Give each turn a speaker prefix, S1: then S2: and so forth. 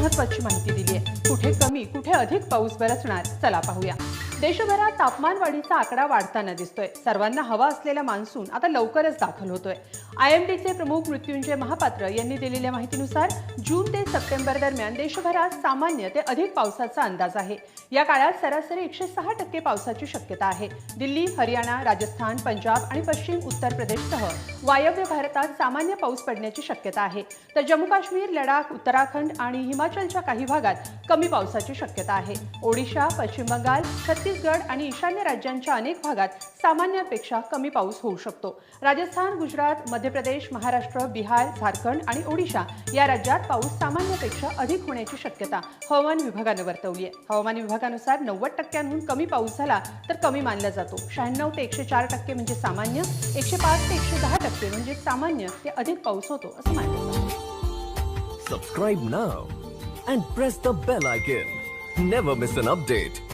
S1: महत्वाची माहिती दिली आहे कुठे कमी कुठे अधिक पाऊस बरसणार? चला पाहूया. देशभरात तापमान वाढीचा आकडा वाढताना दिसतोय. सर्वांना हवा असलेला मान्सून आता लवकरच दाखल होतोय. आय एम डीचे प्रमुख मृत्युंजय महापात्र यांनी दिलेल्या माहितीनुसार जून ते सप्टेंबर दरम्यान देशभरात सामान्य ते अधिक पावसाचा अंदाज आहे. या काळात सरासरी एकशे सहा टक्के पावसाची शक्यता आहे. दिल्ली हरियाणा राजस्थान पंजाब आणि पश्चिम उत्तर प्रदेशसह वायव्य भारतात सामान्य पाऊस पडण्याची शक्यता आहे. तर जम्मू काश्मीर लडाख उत्तराखंड आणि हिमाचलच्या काही भागात कमी पावसाची शक्यता आहे. ओडिशा पश्चिम बंगाल छत्तीस छत्तीसगड आणि ईशान्य राज्यांच्या अनेक भागात सामान्यापेक्षा कमी पाऊस होऊ शकतो राजस्थान गुजरात मध्य प्रदेश महाराष्ट्र बिहार झारखंड आणि ओडिशा या राज्यात पाऊस सामान्यापेक्षा अधिक होण्याची शक्यता हवामान विभागानं वर्तवली आहे हवामान विभागानुसार नव्वद टक्क्यांहून कमी पाऊस झाला तर कमी मानला जातो शहाण्णव ते एकशे चार टक्के म्हणजे सामान्य एकशे पाच ते एकशे दहा टक्के म्हणजे सामान्य ते अधिक पाऊस होतो असं मानलं जातं
S2: Subscribe now and press the bell icon. Never miss an update.